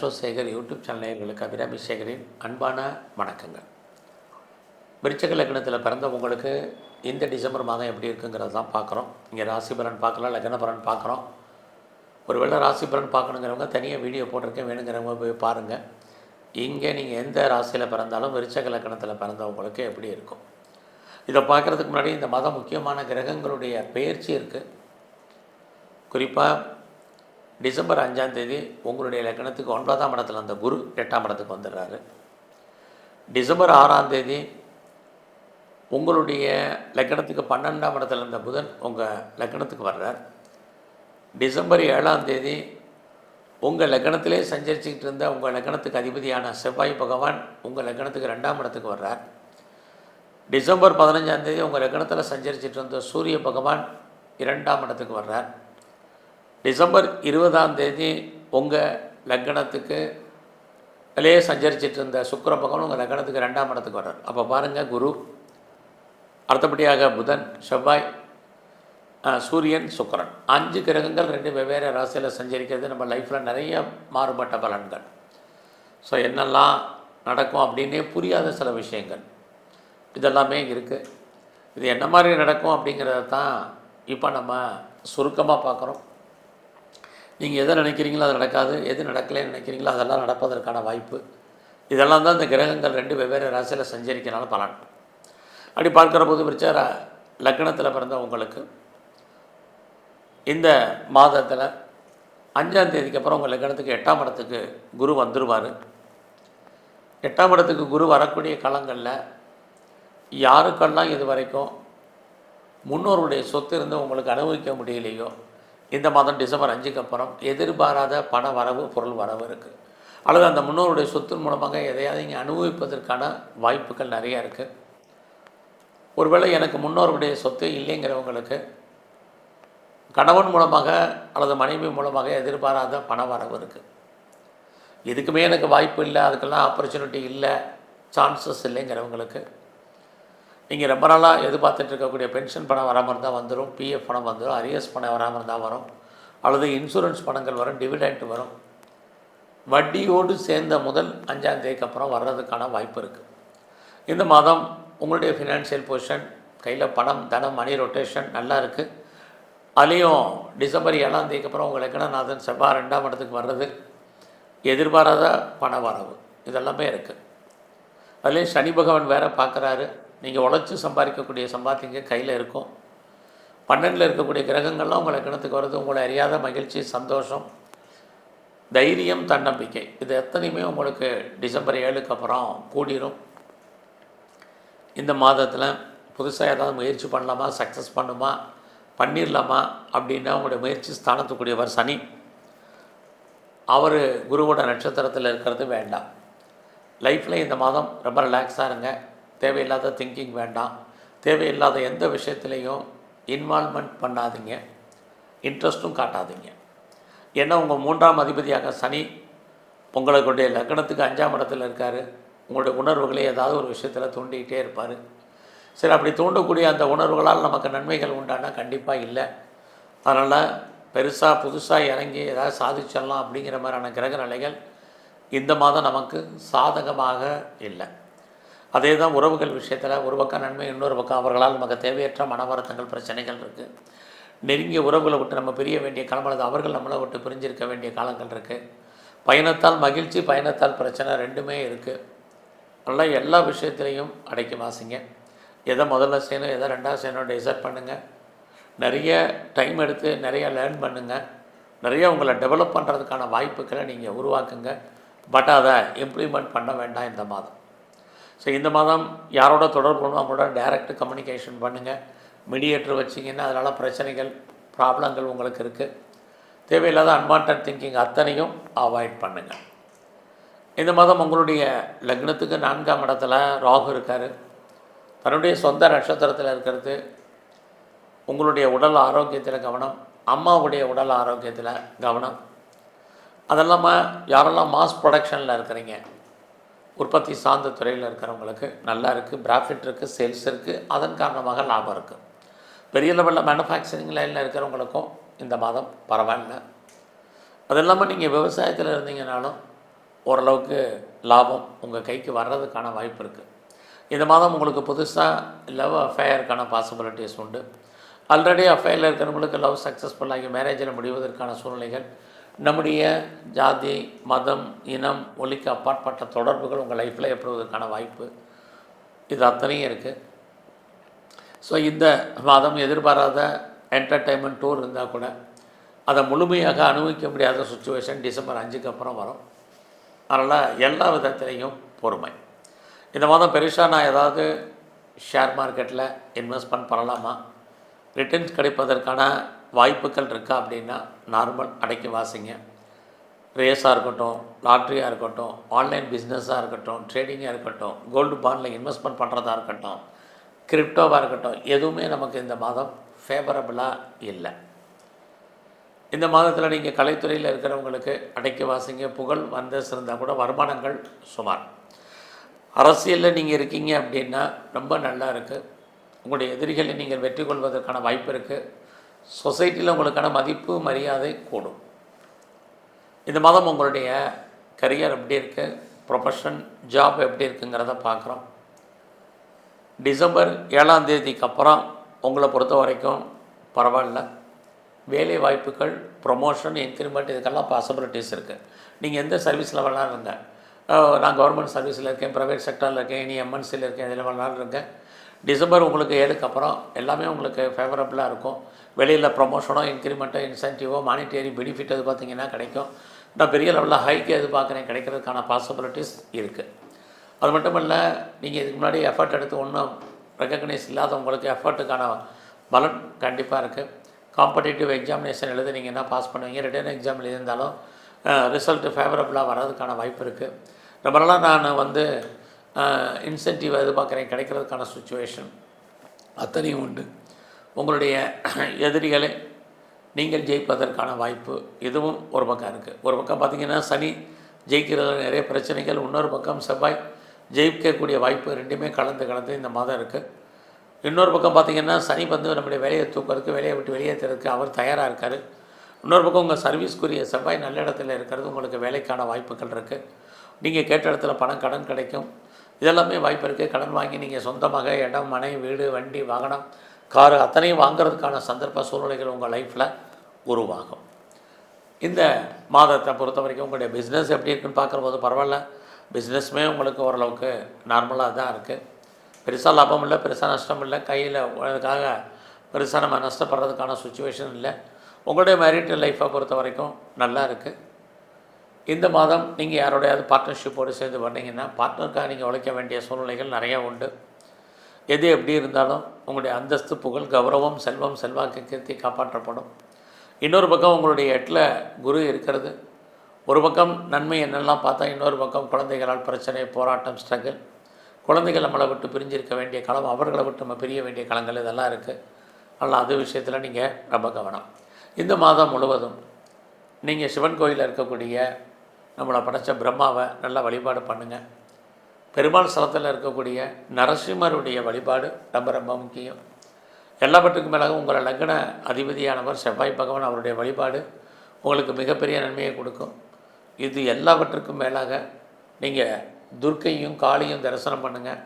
Astro Sekar YouTube channel நேயர்களுக்கு அபிராமி சேகரின் அன்பான வணக்கங்கள். விருச்சக லக்னத்தில் பிறந்த உங்களுக்கு இந்த டிசம்பர் மாதம் எப்படி இருக்குங்கிறது தான் பார்க்குறோம். இங்கே ராசி பலன் பார்க்கலாம் லக்ன பலன் பார்க்குறோம். ஒருவேளை ராசி பலன் பார்க்கணுங்கிறவங்க தனியாக வீடியோ போட்டிருக்கேன் வேணுங்கிறவங்க போய் பாருங்கள் இங்கே நீங்கள் எந்த ராசியில் பிறந்தாலும் விருச்சக லக்னத்தில் பிறந்தவங்களுக்கு எப்படி இருக்கும். இதை பார்க்குறதுக்கு முன்னாடி இந்த மாதம் முக்கியமான கிரகங்களுடைய பெயர்ச்சி இருக்குது குறிப்பாக டிசம்பர் அஞ்சாம் தேதி உங்களுடைய லக்னத்துக்கு ஒன்பதாம் இடத்துல அந்த குரு எட்டாம் இடத்துக்கு வந்துடுறாரு. டிசம்பர் ஆறாம் தேதி உங்களுடைய லக்கணத்துக்கு பன்னெண்டாம் இடத்துல இருந்த புதன் உங்கள் லக்கணத்துக்கு வர்றார். டிசம்பர் ஏழாம் தேதி உங்கள் லக்கணத்திலே சஞ்சரிச்சுக்கிட்டு இருந்த உங்கள் லக்கணத்துக்கு அதிபதியான செவ்வாய் பகவான் உங்கள் லக்கணத்துக்கு ரெண்டாம் இடத்துக்கு வர்றார். டிசம்பர் பதினஞ்சாம் தேதி உங்கள் லக்கணத்தில் சஞ்சரிச்சிட்டு இருந்த சூரிய பகவான் இரண்டாம் இடத்துக்கு வர்றார். டிசம்பர் இருபதாம் தேதி உங்கள் லக்னத்துக்கு அதிலே சஞ்சரிச்சிட்டு இருந்த சுக்கர பகவான் உங்கள் லக்னத்துக்கு ரெண்டாம் இடத்துக்கு வர்றார். அப்போ பாருங்கள் குரு. அடுத்தபடியாக புதன் செவ்வாய் சூரியன் சுக்கரன். அஞ்சு கிரகங்கள் ரெண்டு வெவ்வேறு ராசியில் சஞ்சரிக்கிறது. நம்ம லைஃப்பில் நிறைய மாறுபட்ட பலன்கள். ஸோ என்னெல்லாம் நடக்கும் அப்படின்னே புரியாத சில விஷயங்கள். இதெல்லாமே இருக்குது இது என்ன மாதிரி நடக்கும் அப்படிங்கிறத தான் இப்போ நம்ம சுருக்கமாக பார்க்குறோம். நீங்கள் எதை நினைக்கிறீங்களோ அது நடக்காது எது நடக்கலைன்னு நினைக்கிறீங்களோ அதெல்லாம் நடப்பதற்கான வாய்ப்பு. இதெல்லாம் தான் இந்த கிரகங்கள் ரெண்டு வெவ்வேறு ராசியில் சஞ்சரிக்கிறனால பலன். அப்படி பார்க்குற போது பிரிச்ச லக்னத்தில் பிறந்த உங்களுக்கு இந்த மாதத்தில் அஞ்சாம் தேதிக்கு அப்புறம் உங்கள் லக்னத்துக்கு எட்டாம் இடத்துக்கு குரு வந்துடுவார் எட்டாம் இடத்துக்கு குரு வரக்கூடிய காலங்களில் யாருக்கெல்லாம் இது வரைக்கும் முன்னோருடைய சொத்து இருந்து உங்களுக்கு அனுபவிக்க முடியலையோ இந்த மாதம் டிசம்பர் அஞ்சுக்கு அப்புறம் எதிர்பாராத பண வரவு பொருள் வரவு இருக்குது அல்லது அந்த முன்னோருடைய சொத்தின் மூலமாக எதையாவது இங்கே அனுபவிப்பதற்கான வாய்ப்புகள் நிறையா இருக்குது ஒருவேளை எனக்கு முன்னோருடைய சொத்து இல்லைங்கிறவங்களுக்கு கணவன் மூலமாக அல்லது மனைவி மூலமாக எதிர்பாராத பண வரவு இருக்குது இதுக்குமே எனக்கு வாய்ப்பு இல்லை அதுக்கெல்லாம் ஆப்பர்ச்சுனிட்டி இல்லை சான்சஸ் இல்லைங்கிறவங்களுக்கு நீங்கள் ரொம்ப நாளாக எதிர்பார்த்துட்டு இருக்கக்கூடிய பென்ஷன் பணம் வராமல் இருந்தால் வந்துடும் பிஎஃப் பணம் வந்துடும் அரியஸ் பணம் வராமல் இருந்தால் வரும் அல்லது இன்சூரன்ஸ் பணங்கள் வரும் டிவிடெண்ட் வரும். வட்டியோடு சேர்ந்த முதல் அஞ்சாம் தேதிக்கு அப்புறம் வர்றதுக்கான வாய்ப்பு இருக்குது இந்த மாதம் உங்களுடைய ஃபினான்ஷியல் பொசிஷன் கையில் பணம் தனம் மணி ரொட்டேஷன் நல்லா இருக்குது அதுலேயும் டிசம்பர் ஏழாம் தேதிக்கு அப்புறம் உங்கள் லக்கணநாதன் செவ்வாய் ரெண்டாம் இடத்துக்கு வர்றது எதிர்பாராத பண வரவு இதெல்லாமே இருக்குது அதுலேயும் சனி பகவான் வேறு பார்க்குறாரு நீங்கள் உழைச்சி சம்பாதிக்கக்கூடிய சம்பாத்தியங்க கையில் இருக்கும். பன்னெண்டில் இருக்கக்கூடிய கிரகங்கள்லாம் உங்களை கிணத்துக்கு வருது உங்களை அறியாத மகிழ்ச்சி சந்தோஷம் தைரியம் தன்னம்பிக்கை. இது எத்தனையுமே உங்களுக்கு டிசம்பர் ஏழுக்கு அப்புறம் கூடிரும். இந்த மாதத்தில் புதுசாக ஏதாவது முயற்சி பண்ணலாமா சக்ஸஸ் பண்ணுமா பண்ணிடலாமா அப்படின்னா உங்களுடைய முயற்சி ஸ்தானத்துக்குரியவர் சனி. அவர் குருவோட நட்சத்திரத்தில் இருக்கிறது வேண்டாம். லைஃப்பில் இந்த மாதம் ரொம்ப ரிலாக்ஸாக இருங்க. தேவையில்லாத திங்கிங் வேண்டாம். தேவையில்லாத எந்த விஷயத்துலையும் இன்வால்மெண்ட் பண்ணாதீங்க. இன்ட்ரெஸ்ட்டும் காட்டாதீங்க. ஏன்னா உங்கள் மூன்றாம் அதிபதியாக சனி உங்களுடைய லக்னத்துக்கு அஞ்சாம் இடத்துல இருக்கார். உங்களுடைய உணர்வுகளை ஏதாவது ஒரு விஷயத்தில் தூண்டிக்கிட்டே இருப்பார். சரி அப்படி தூண்டக்கூடிய அந்த உணர்வுகளால் நமக்கு நன்மைகள் உண்டானா கண்டிப்பாக இல்லை. அதனால் பெருசாக புதுசாக இறங்கி ஏதாவது சாதிச்சிடலாம் அப்படிங்கிற மாதிரியான கிரக நிலைகள் இந்த மாதம் நமக்கு சாதகமாக இல்லை. அதே தான் உறவுகள் விஷயத்தில் ஒரு பக்கம் நன்மை இன்னொரு பக்கம் அவர்களால் நமக்கு தேவையற்ற மன வருத்தங்கள் பிரச்சனைகள் இருக்குது நெருங்கிய உறவுகளை விட்டு நம்ம பிரிய வேண்டிய காலம் அல்லது அவர்கள் நம்மளை விட்டு பிரிஞ்சிருக்க வேண்டிய காலங்கள் இருக்குது பயணத்தால் மகிழ்ச்சி பயணத்தால் பிரச்சனை ரெண்டுமே இருக்குது அதனால் எல்லா விஷயத்துலையும் அடைக்கி வாசிங்க எதை முதல்ல செய்யணும் எதை ரெண்டாவது செய்யணும் டிசைட் பண்ணுங்கள் நிறைய டைம் எடுத்து நிறைய லேர்ன் பண்ணுங்கள் நிறைய உங்களை டெவலப் பண்ணுறதுக்கான வாய்ப்புகளை நீங்கள் உருவாக்குங்க. பட் அதை இம்ப்ளிமெண்ட் பண்ண வேண்டாம் இந்த மாதம். ஸோ இந்த மாதம் யாரோட தொடர்பு அவங்களோட டைரக்ட் கம்யூனிகேஷன் பண்ணுங்கள் மீடியேட்டர் வச்சிங்கன்னா அதனால் பிரச்சனைகள் ப்ராப்ளங்கள் உங்களுக்கு இருக்குது தேவையில்லாத அன்வான்ட் திங்கிங் அத்தனையும் அவாய்ட் பண்ணுங்கள் இந்த மாதம் உங்களுடைய லக்னத்துக்கு நான்காம் இடத்துல ராகு இருக்கார். தன்னுடைய சொந்த நட்சத்திரத்தில் இருக்கிறது. உங்களுடைய உடல் ஆரோக்கியத்தில் கவனம் அம்மாவுடைய உடல் ஆரோக்கியத்தில் கவனம். அதெல்லாமல் யாரெல்லாம் மாஸ் ப்ரொடக்ஷனில் இருக்கிறீங்க உற்பத்தி சார்ந்த துறையில் இருக்கிறவங்களுக்கு நல்லா இருக்குது ப்ராஃபிட் இருக்குது சேல்ஸ் இருக்குது அதன் காரணமாக லாபம் இருக்குது பெரிய லெவலில் மேனுஃபேக்சரிங் லைனில் இருக்கிறவங்களுக்கும் இந்த மாதம் பரவாயில்ல. அது இல்லாமல் நீங்கள் விவசாயத்தில் இருந்தீங்கனாலும் ஓரளவுக்கு லாபம் உங்கள் கைக்கு வர்றதுக்கான வாய்ப்பு இருக்குது இந்த மாதம் உங்களுக்கு புதுசாக லவ் அஃபேயருக்கான பாசிபிலிட்டிஸ் உண்டு. ஆல்ரெடி அஃபேரில் இருக்கிறவங்களுக்கு லவ் சக்ஸஸ்ஃபுல்லாகி மேரேஜில் முடிவதற்கான சூழ்நிலைகள் நம்முடைய ஜாதி மதம் இனம் ஒலிக்கு அப்பாற்பட்ட தொடர்புகள் உங்கள் லைஃப்பில் ஏற்படுவதற்கான வாய்ப்பு இது அத்தனையும் இருக்குது ஸோ இந்த மாதம் எதிர்பாராத என்டர்டைன்மெண்ட் டூர் இருந்தால் கூட அதை முழுமையாக அனுபவிக்க முடியாத சுச்சுவேஷன் டிசம்பர் அஞ்சுக்கு அப்புறம் வரும். அதனால் எல்லா விதத்திலையும் பொறுமை. இந்த மாதம் பெருசாக நான் ஏதாவது ஷேர் மார்க்கெட்டில் இன்வெஸ்ட்மெண்ட் பண்ணலாமா? ரிட்டர்ன்ஸ் கிடைப்பதற்கான வாய்ப்புகள் இருக்கா அப்படின்னா நார்மல் அடைக்கி வாசிங்க ரேஸாக இருக்கட்டும் லாட்ரியாக இருக்கட்டும் ஆன்லைன் பிஸ்னஸாக இருக்கட்டும் ட்ரேடிங்காக இருக்கட்டும் கோல்டு பாண்டில் இன்வெஸ்ட்மெண்ட் பண்ணுறதா இருக்கட்டும் கிரிப்டோவாக இருக்கட்டும் எதுவுமே நமக்கு இந்த மாதம் ஃபேவரபுளாக இல்லை. இந்த மாதத்தில் நீங்கள் கலைத்துறையில் இருக்கிறவங்களுக்கு அடைக்கி வாசிங்க புகழ் வந்து இருந்தால் கூட வருமானங்கள் சுமார். அரசியலில் நீங்கள் இருக்கீங்க அப்படின்னா ரொம்ப நல்லா இருக்குது உங்களுடைய எதிரிகளை நீங்கள் வெற்றி கொள்வதற்கான வாய்ப்பு இருக்குது சொசைட்டியில் உங்களுக்கான மதிப்பு மரியாதை கூடும். இந்த மாதம் உங்களுடைய கரியர் எப்படி இருக்குது ப்ரொஃபஷன் ஜாப் எப்படி இருக்குங்கிறத பார்க்குறோம். டிசம்பர் ஏழாம் தேதிக்கு அப்புறம் உங்களை பொறுத்த வரைக்கும் பரவாயில்ல. வேலை வாய்ப்புகள் ப்ரொமோஷன் இன்க்ரிமெண்ட் இதுக்கெல்லாம் பாசிபிலிட்டிஸ் இருக்குது நீங்கள் எந்த சர்வீஸில் வேணாலும் இருங்க. நான் கவர்மெண்ட் சர்வீஸில் இருக்கேன் ப்ரைவேட் செக்டரில் இருக்கேன் இனி எம்என்சியில் இருக்கேன் இதில் வேணாலும் இருக்கேன் டிசம்பர் உங்களுக்கு ஏழுக்கு அப்புறம் எல்லாமே உங்களுக்கு ஃபேவரபுளாக இருக்கும். வெளியில் ப்ரொமோஷனோ இன்க்ரிமெண்ட்டோ இன்சென்டிவோ மானிட்டரி பெனிஃபிட் அது பார்த்தீங்கன்னா கிடைக்கும். நான் பெரிய லெவலில் ஹைக்கு எதிர்பார்க்குறேன். கிடைக்கிறதுக்கான பாசிபிலிட்டிஸ் இருக்குது அது மட்டும் இல்லை நீங்கள் இதுக்கு முன்னாடி எஃபர்ட் எடுத்து ஒன்றும் ரெக்கக்னைஸ் இல்லாதவங்களுக்கு எஃபர்ட்டுக்கான பலன் கண்டிப்பாக இருக்குது காம்படிட்டிவ் எக்ஸாமினேஷன் எழுதி நீங்கள் என்ன பாஸ் பண்ணுவீங்க ரிட்டர்ன் எக்ஸாம் எழுதியிருந்தாலும் ரிசல்ட்டு ஃபேவரபுளாக வர்றதுக்கான வாய்ப்பு இருக்குது ரொம்ப நாளாக நான் வந்து இன்சென்டிவ் எதிர்பார்க்குறேன். கிடைக்கிறதுக்கான சுச்சுவேஷன் அத்தனையும் உண்டு. உங்களுடைய எதிரிகளை நீங்கள் ஜெயிப்பதற்கான வாய்ப்பு இதுவும் ஒரு பக்கம் இருக்குது ஒரு பக்கம் பார்த்திங்கன்னா சனி ஜெயிக்கிறதுல நிறைய பிரச்சனைகள் இன்னொரு பக்கம் செவ்வாய் ஜெயிக்கக்கூடிய வாய்ப்பு ரெண்டுமே கலந்து கலந்து இந்த மாதம் இருக்குது இன்னொரு பக்கம் பார்த்திங்கன்னா சனி வந்து நம்முடைய வேலையை தூக்கிறதுக்கு வேலையை விட்டு வெளியேற்றுறதுக்கு அவர் தயாராக இருக்கார். இன்னொரு பக்கம் உங்கள் சர்வீஸ்க்குரிய செவ்வாய் நல்ல இடத்துல இருக்கிறது உங்களுக்கு வேலைக்கான வாய்ப்புகள் இருக்குது நீங்கள் கேட்ட இடத்துல பணம் கடன் கிடைக்கும். இதெல்லாமே வாய்ப்பு இருக்குது கடன் வாங்கி நீங்கள் சொந்தமாக இடம் மனை வீடு வண்டி வாகனம் காரு அத்தனையும் வாங்கிறதுக்கான சந்தர்ப்ப சூழ்நிலைகள் உங்கள் லைஃப்பில் உருவாகும். இந்த மாதத்தை பொறுத்த வரைக்கும் உங்களுடைய பிஸ்னஸ் எப்படி இருக்குன்னு பார்க்குறபோது பரவாயில்ல. பிஸ்னஸுமே உங்களுக்கு ஓரளவுக்கு நார்மலாக தான் இருக்குது பெருசாக லாபம் இல்லை பெருசாக நஷ்டம் இல்லை. கையில் அதுக்காக பெருசாக நம்ம நஷ்டப்படுறதுக்கான சுச்சுவேஷன் இல்லை. உங்களுடைய மேரிட் லைஃப்பை பொறுத்த வரைக்கும் நல்லா இருக்குது இந்த மாதம் நீங்கள் யாரோடையாவது பார்ட்னர்ஷிப்போடு சேர்ந்து வந்தீங்கன்னா பார்ட்னருக்காக நீங்கள் உழைக்க வேண்டிய சூழ்நிலைகள் நிறையா உண்டு. எது எப்படி இருந்தாலும் உங்களுடைய அந்தஸ்து புகழ் கௌரவம் செல்வம் செல்வாக்கு கீர்த்தி காப்பாற்றப்படும். இன்னொரு பக்கம் உங்களுடைய எட்டில் குரு இருக்கிறது. ஒரு பக்கம் நன்மை என்னெல்லாம் பார்த்தா இன்னொரு பக்கம் குழந்தைகளால் பிரச்சனை போராட்டம் ஸ்ட்ரகிள் குழந்தைகள் நம்மளை விட்டு பிரிஞ்சிருக்க வேண்டிய களம் அவர்களை விட்டு நம்ம பிரிய வேண்டிய களங்கள் இதெல்லாம் இருக்குது அதனால் அது விஷயத்தில் நீங்கள் ரொம்ப கவனம். இந்த மாதம் முழுவதும் நீங்கள் சிவன் கோயிலில் இருக்கக்கூடிய நம்மளை படைச்ச பிரம்மாவை நல்லா வழிபாடு பண்ணுங்கள் பெருமாள் ஸ்தலத்தில் இருக்கக்கூடிய நரசிம்மருடைய வழிபாடு ரொம்ப ரொம்ப முக்கியம். எல்லாவற்றுக்கும் மேலாக உங்களை லக்ன அதிபதியானவர் செவ்வாய் பகவான் அவருடைய வழிபாடு உங்களுக்கு மிகப்பெரிய நன்மையை கொடுக்கும். இது எல்லாவற்றுக்கும் மேலாக நீங்கள் துர்க்கையும் காளியும் தரிசனம் பண்ணுங்கள்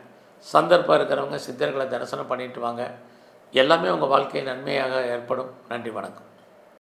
சந்தர்ப்பம் இருக்கிறவங்க சித்தர்களை தரிசனம் பண்ணிட்டு வாங்க. எல்லாமே உங்கள் வாழ்க்கை நன்மையாக ஏற்படும். நன்றி வணக்கம்.